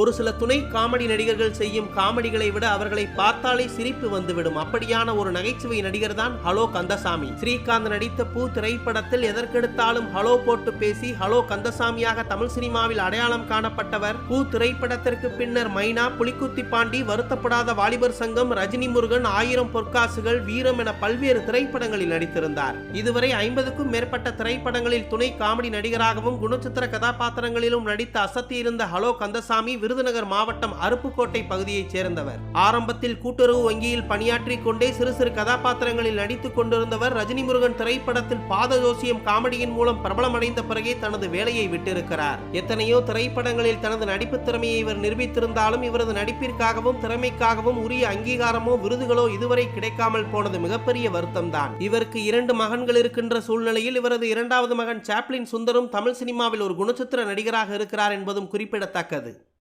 ஒரு சில துணை காமெடி நடிகர்கள் செய்யும் காமெடிகளை விட அவர்களை பார்த்தாலே சிரிப்பு வந்துவிடும். அப்படியான ஒரு நகைச்சுவை நடிகர் தான் ஹலோ கந்தசாமி. ஸ்ரீகாந்த் நடித்த பூ திரைப்படத்தில் எதற்கெடுத்தாலும் ஹலோ போட்டு பேசி ஹலோ கந்தசாமியாக தமிழ் சினிமாவில் அடையாளம் காணப்பட்டவர் பூ திரைப்படத்திற்கு பின்னர் மைனா புலிக்குத்தி பாண்டி வருத்தப்படாத வாலிபர் சங்கம் ரஜினி முருகன் ஆயிரம் பொற்காசுகள் வீரம் என பல்வேறு திரைப்படங்களில் நடித்திருந்தார். இதுவரை ஐம்பதுக்கும் மேற்பட்ட திரைப்படங்களில் துணை காமெடி நடிகராகவும் குணச்சித்திர கதாபாத்திரங்களிலும் நடித்து அசத்தியிருந்த ஹலோ கந்தசாமி விருதுநகர் மாவட்டம் அருப்புக்கோட்டை பகுதியைச் சேர்ந்தவர். ஆரம்பத்தில் கூட்டுறவு வங்கியில் பணியாற்றிக் கொண்டே சிறு சிறு கதாபாத்திரங்களில் நடித்துக் கொண்டிருந்தவர் ரஜினி முருகன் திரைப்படத்தில் பாத ஜோசியம் காமெடியின் மூலம் பிரபலமடைந்த பிறகே தனது வேலையை விட்டிருக்கிறார். எத்தனையோ திரைப்படங்களில் தனது நடிப்பு திறமையை இவர் நிரூபித்திருந்தாலும் இவரது நடிப்பிற்காகவும் திறமைக்காகவும் உரிய அங்கீகாரமோ விருதுகளோ இதுவரை கிடைக்காமல் போனது மிகப்பெரிய வருத்தம்தான். இவருக்கு இரண்டு மகன்கள் இருக்கின்ற சூழ்நிலையில் இவரது இரண்டாவது மகன் சாப்ளின் சுந்தரும் தமிழ் சினிமாவில் ஒரு குணச்சித்திர நடிகராக இருக்கிறார் என்பதும் குறிப்பிடத்தக்கது.